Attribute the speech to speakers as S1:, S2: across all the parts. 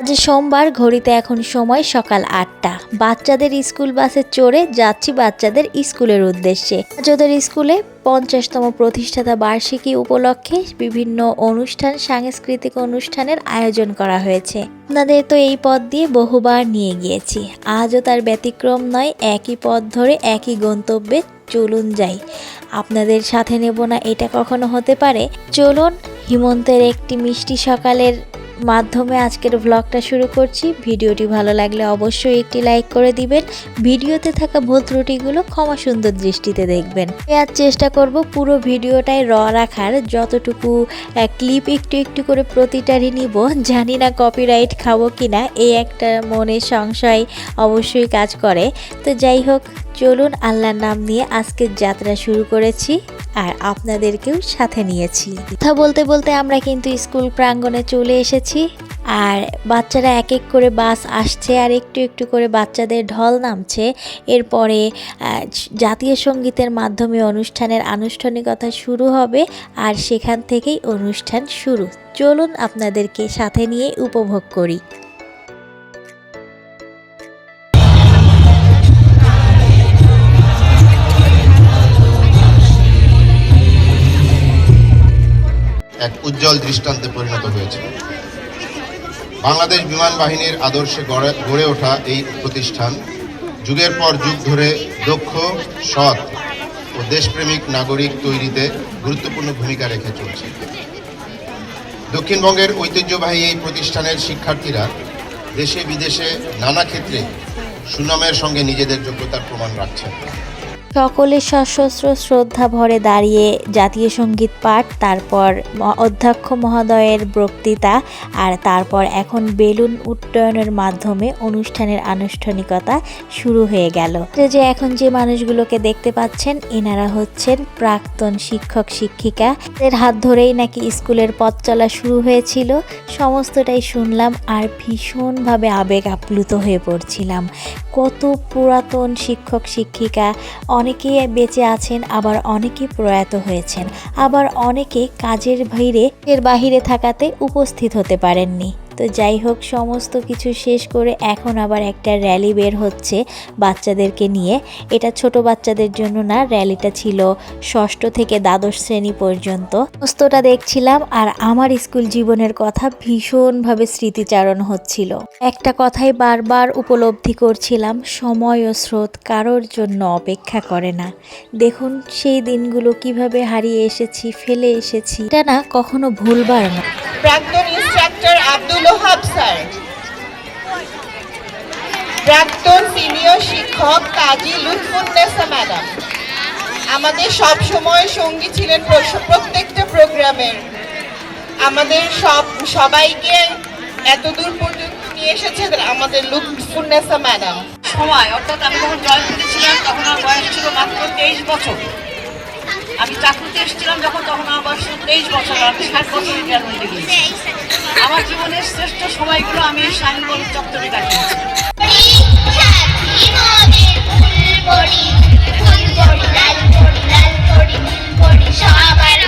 S1: আজ সোমবার ঘড়িতে এখন সময় সকাল আটটা। বাচ্চাদের স্কুল বাসে চড়ে যাচ্ছি বাচ্চাদের স্কুলের উদ্দেশ্যে। আজ ওদের স্কুলে পঞ্চাশতম প্রতিষ্ঠাতা বার্ষিকী উপলক্ষে বিভিন্ন অনুষ্ঠান, সাংস্কৃতিক অনুষ্ঠানের আয়োজন করা হয়েছে। আপনাদের তো এই পথ দিয়ে বহুবার নিয়ে গিয়েছি। আজও তার ব্যতিক্রম নয়, একই পথ ধরে একই গন্তব্যে চলুন যাই। আপনাদের সাথে নেব না, এটা কখনো হতে পারে। চলুন হিমন্তের একটি মিষ্টি সকালের মাধ্যমে আজকের ব্লগটা শুরু করছি। ভিডিওটি ভালো লাগলে অবশ্যই একটি লাইক করে দিবেন। ভিডিওতে থাকা ভুল ত্রুটিগুলো ক্ষমা সুন্দর দৃষ্টিতে দেখবেন। আর চেষ্টা করব পুরো ভিডিওটাই র রাখার। যতটুকু ক্লিপ একটু একটু করে প্রতিটারই নিব। জানি না কপিরাইট খাব কি না এই একটা মনে সংশয় অবশ্যই কাজ করে। তো যাই হোক, চলুন আল্লাহর নাম নিয়ে আজকের যাত্রা শুরু করেছি। আর আপনাদেরকেও সাথে নিয়েছি। কথা বলতে বলতে আমরা কিন্তু স্কুল প্রাঙ্গণে চলে এসেছি আর বাচ্চারা এক এক করে বাস আসছে আর একটু একটু করে বাচ্চাদের ঢল নামছে। এরপরে জাতীয় সঙ্গীতের মাধ্যমে অনুষ্ঠানের আনুষ্ঠানিকতা শুরু হবে আর সেখান থেকেই অনুষ্ঠান শুরু। চলুন আপনাদেরকে সাথে নিয়ে উপভোগ করি।
S2: উজ্জ্বল দৃষ্টান্তে পরিণত হয়েছে। বাংলাদেশ বিমান বাহিনীর আদর্শে গড়ে গড়ে ওঠা এই প্রতিষ্ঠান যুগের পর যুগ ধরে দক্ষ, সৎ ও দেশপ্রেমিক নাগরিক তৈরিতে গুরুত্বপূর্ণ ভূমিকা রেখে চলছে। দক্ষিণবঙ্গের ঐতিহ্যবাহী এই প্রতিষ্ঠানের শিক্ষার্থীরা দেশে বিদেশে নানা ক্ষেত্রে সুনামের সঙ্গে নিজেদের যোগ্যতার প্রমাণ রাখছেন।
S1: সকলে সশস্ত্র শ্রদ্ধা ভরে দাঁড়িয়ে জাতীয় সংগীত পাঠ, তারপর অধ্যক্ষ মহোদয়ের বক্তৃতা আর তারপর এখন বেলুন উড্ডয়নের মাধ্যমে অনুষ্ঠানের আনুষ্ঠানিকতা শুরু হয়ে গেল। যে এখন যে মানুষগুলোকে দেখতে পাচ্ছেন, এনারা হচ্ছেন প্রাক্তন শিক্ষক, শিক্ষিকা। এর হাত ধরেই নাকি স্কুলের পথ চলা শুরু হয়েছিল। সমস্তটাই শুনলাম আর ভীষণভাবে আবেগ আপ্লুত হয়ে পড়ছিলাম। কত পুরাতন শিক্ষক, শিক্ষিকা অনেকে বেঁচে আছেন, আবার অনেকে প্রয়াত হয়েছেন। আবার অনেকে কাজের ভিড়ে এর বাহিরে থাকাতে উপস্থিত হতে পারেননি। তো যাই হোক, সমস্ত কিছু শেষ করে এখন আবার একটা র্যালি বের হচ্ছে বাচ্চাদেরকে নিয়ে। এটা ছোট বাচ্চাদের জন্য না র্যালিটা ছিল ষষ্ঠ থেকে দ্বাদশ শ্রেণি পর্যন্ত। সমস্তটা দেখছিলাম আর আমার স্কুল জীবনের কথা ভীষণভাবে স্মৃতিচারণ হচ্ছিল। একটা কথাই বারবার উপলব্ধি করছিলাম, সময় ও স্রোত কারোর জন্য অপেক্ষা করে না। দেখুন, সেই দিনগুলো কীভাবে হারিয়ে এসেছি, ফেলে এসেছি, এটা না কখনো ভুলবার না।
S3: প্রাক্তন আব্দুল ওহাব, স্যার। প্রাক্তন সিনিয়র শিক্ষক কাজী লুৎফুন্নেসা ম্যাডাম। আমাদের সব সময় সঙ্গী ছিলেন প্রত্যেকটা প্রোগ্রামের। আমাদের সব সবাইকে এত দূর পর্যন্ত নিয়ে এসেছে আমাদের লুৎফুন্নেসা ম্যাডাম।
S4: সময়, অর্থাৎ আমি যখন জয়েন করেছিলাম তখন আমার বয়স ছিল মাত্র তেইশ বছর। আমি চাকরিতে এসেছিলাম যখন তখন আমার বয়স তেইশ বছর আমি ষাট বছর রিটায়ারমেন্টে গিয়েছি। আমার জীবনের শ্রেষ্ঠ সময়গুলো আমি সাইনবোর্ড চত্বরে কাটিয়েছি।
S5: সবার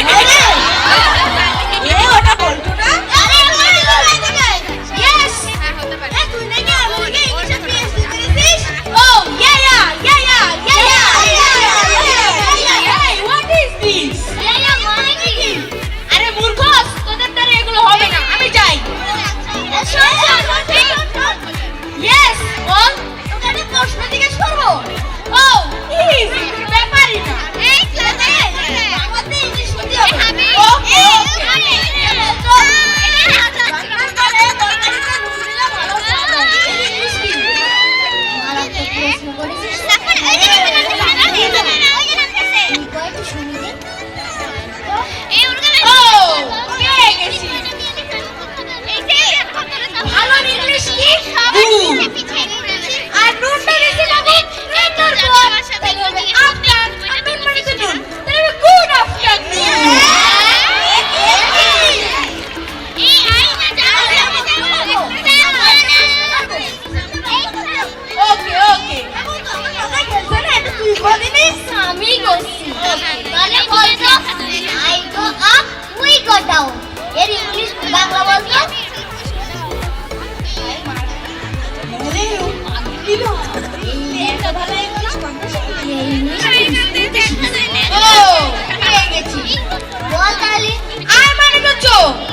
S6: ইংলিশ এর ইংলিশ বাংলা বলতো? বল তাহলে। আর মানে চোখ।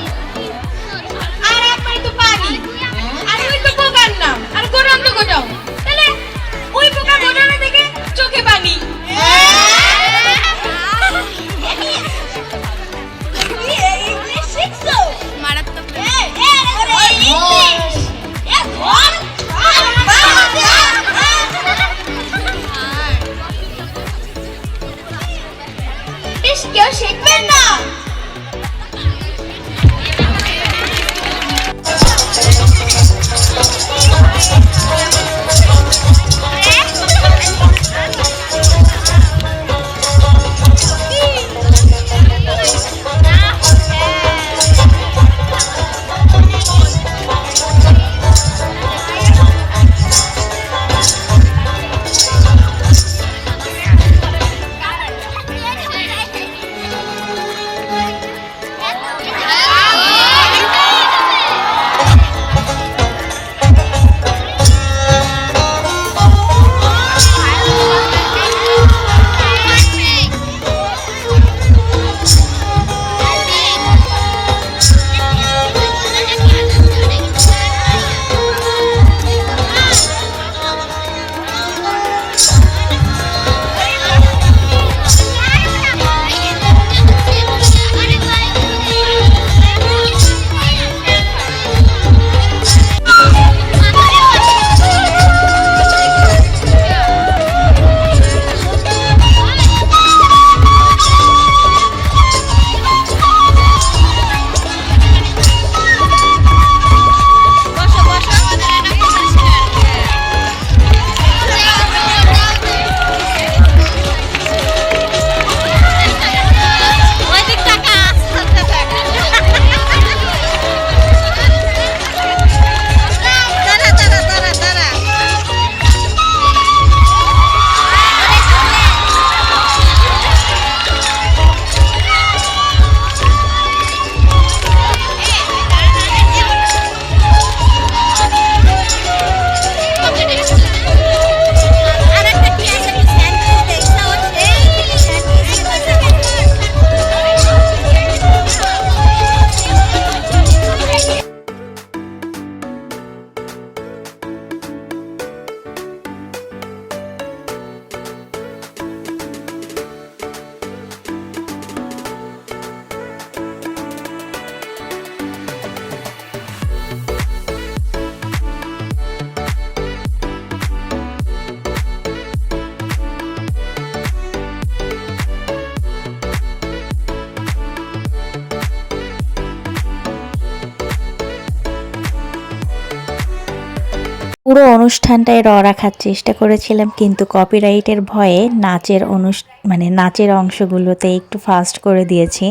S1: পুরো অনুষ্ঠানটাই র রাখার চেষ্টা করেছিলাম, কিন্তু কপিরাইটের ভয়ে নাচের অনুষ মানে নাচের অংশগুলোতে একটু ফাস্ট করে দিয়েছি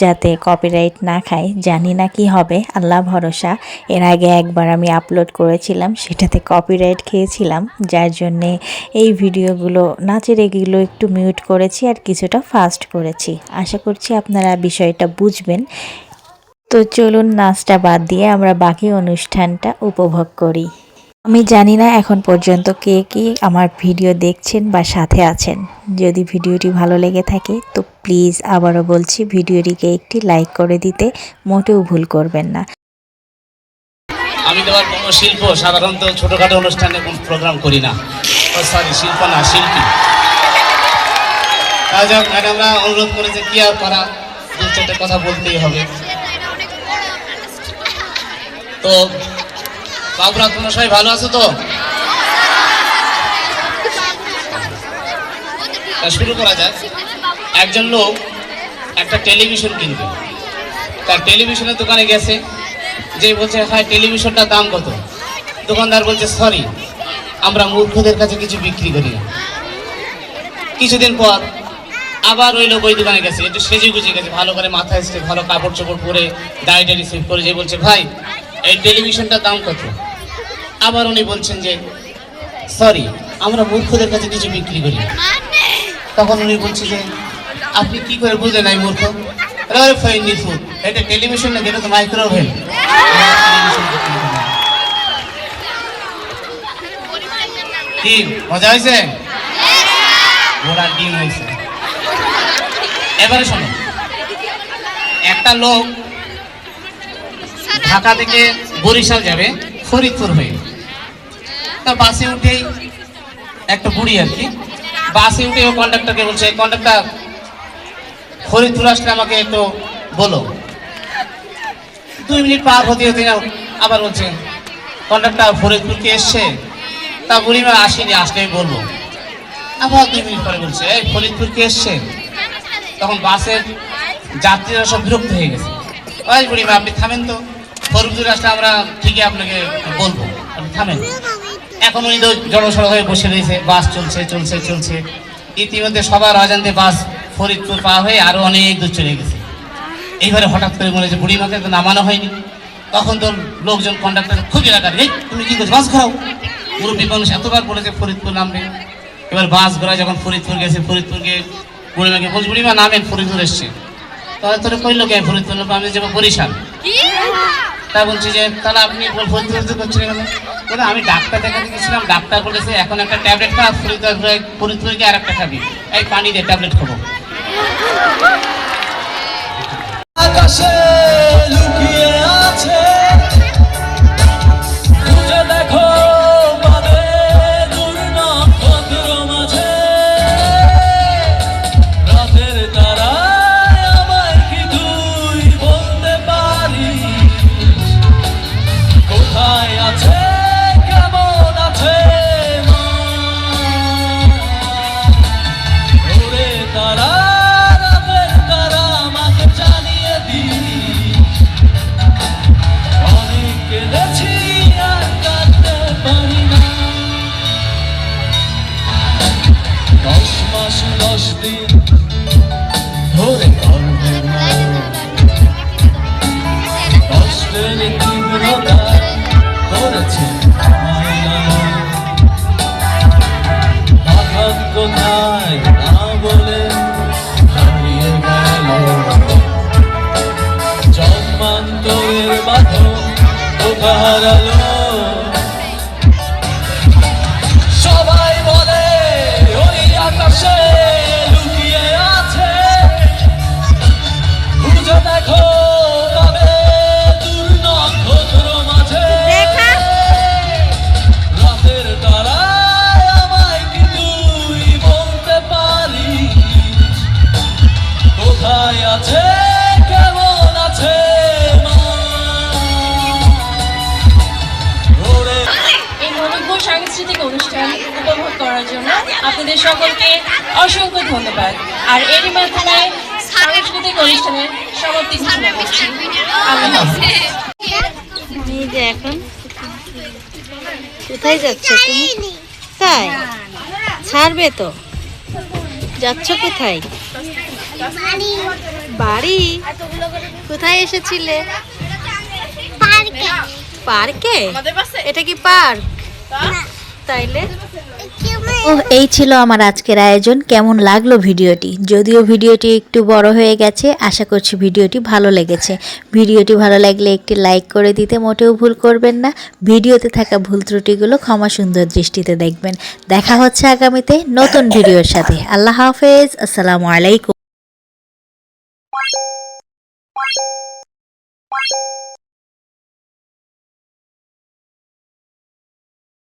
S1: যাতে কপিরাইট না খায় জানি না কি হবে, আল্লাহ ভরসা। এর আগে একবার আমি আপলোড করেছিলাম, সেটাতে কপিরাইট খেয়েছিলাম, যার জন্যে এই ভিডিওগুলো, নাচের এগুলো একটু মিউট করেছি আর কিছুটা ফাস্ট করেছি। আশা করছি আপনারা বিষয়টা বুঝবেন। তো চলুন নাচটা বাদ দিয়ে আমরা বাকি অনুষ্ঠানটা উপভোগ করি। আমি জানি না এখন পর্যন্ত কে কে আমার ভিডিও দেখছেন বা সাথে আছেন। যদি ভিডিওটি ভালো লেগে থাকে, তো প্লিজ আবারও বলছি, ভিডিওটিকে একটি লাইক করে দিতে মোটেও ভুল করবেন না।
S7: আমি তো আর কোনো শিল্প, সাধারণত ছোটখাটো অনুষ্ঠানে কোনো প্রোগ্রাম করি না। সরি শিল্প না, শিল্পী। যাক, ম্যাডামরা অনুরোধ করেছে কি আর করা দু কথা বলতেই হবে। তো বাবুরা, তোমরা সবাই ভালো আছো তো? শুরু করা যাক। একজন লোক একটা টেলিভিশন কিনবে। তার টেলিভিশনের দোকানে গেছে, যে বলছে হ্যাঁ টেলিভিশনটার দাম কত? দোকানদার বলছে, সরি, আমরা মূর্খদের কাছে কিছু বিক্রি করি না। কিছুদিন পর আবার ওই লোক ওই দোকানে গেছে, একটু সেজে গুজে গেছে, ভালো করে মাথা এসছে ভালো কাপড় চোপড় পরে দাড়িটা রিসিভ করে, যে বলছে, ভাই, এই টেলিভিশনটার দাম কত? আবার উনি বলছেন যে সরি আমরা মূর্খদের কাছে কিছু বিক্রি করি তখন উনি বলছে যে, আপনি কি করে বুঝলেন আমি মূর্খ? ফাইনি ফুড এটা টেলিভিশন না এটা তো মাইক্রোওয়েভ কি, মজা হয়েছে? ঘোড়ার ডিম হয়েছে। এবারে শোনো, একটা লোক ঢাকা থেকে বরিশাল যাবে। ফরিদপুর হয়ে। তা বাসে উঠেই একটা বুড়ি আর কি। বাসে উঠে ও কন্ডাক্টরকে বলছে কন্ডাক্টর ফরিদপুর আসলে আমাকে একটু বলো। দুই মিনিট পার হতে হতে আবার বলছে কন্ডাক্টর ফরিদপুর কে এসছে? তা বুড়িমা আসেনি আসলে আমি বলব। আবার দুই মিনিট পরে বলছে, এই ফরিদপুর কে এসছে? তখন বাসের যাত্রীরা সব বিরক্ত হয়ে গেছে। ওই বুড়িমা, আপনি থামেন তো। ফরিদপুর আসলে আমরা ঠিকই আপনাকে বলব। থামেন। এখন উনি তো জড়সড় হয়ে বসে রয়েছে, বাস চলছে চলছে চলছে। ইতিমধ্যে সবার অজান্তে বাস ফরিদপুর পার হয়ে আরও অনেক দূর চলে গেছে। এইবারে হঠাৎ করে মনে হচ্ছে বুড়িমাকে তো নামানো হয়নি। তখন তো লোকজন কন্ডাক্টর খুবই এই, তুমি কি করছ? বাস ঘোরাও। মুরব্বী মানুষ এতবার বলেছে ফরিদপুর নামবে। এবার বাস ঘোরা যখন ফরিদপুর গেছে, ফরিদপুরকে বুড়িমাকে বলছি, বুড়িমা, নামেন, ফরিদপুর এসছে। তাহলে তোরে কইলো, কে ফরিদপুর? আমি যাব বরিশাল। তা বলছি যে, তাহলে আপনি ফরিদপুর করছেন কেন আমি ডাক্তার দেখাতে গেছিলাম, ডাক্তার বলেছে, এখন একটা ট্যাবলেট খা ফরিদপুরকে আর একটা খাবি। এই পানি দিয়ে ট্যাবলেট খাব।
S8: দিন ধরে গর্বের কষ্টের তীব্রতা করেছে আঘাত কোথায়
S6: আপনাদের সকলকে অসংখ্য ধন্যবাদ। আর এরই মাধ্যমে সাংস্কৃতিক অনুষ্ঠানের সমাপ্তি ঘোষণা করছি।
S5: এখন
S1: কোথায় যাচ্ছ তুমি? তাই? ছাড়বে তো? যাচ্ছ কোথায়? বাড়ি। কোথায় এসেছিলে? পার্কে। এটা কি পার্ক? তাইলে? ও এই ছিল আমার আজকের আয়োজন। কেমন লাগল ভিডিওটি? যদিও ভিডিওটি একটু বড় হয়ে গেছে, আশা করছি ভিডিওটি ভালো লেগেছে। ভিডিওটি ভালো লাগলে একটি লাইক করে দিতে মোটেও ভুল করবেন না। ভিডিওতে থাকা ভুল ত্রুটিগুলো ক্ষমা সুন্দর দৃষ্টিতে দেখবেন। দেখা হচ্ছে আগামীতে নতুন ভিডিওর সাথে। আল্লাহ হাফেজ, আসসালামু আলাইকুম।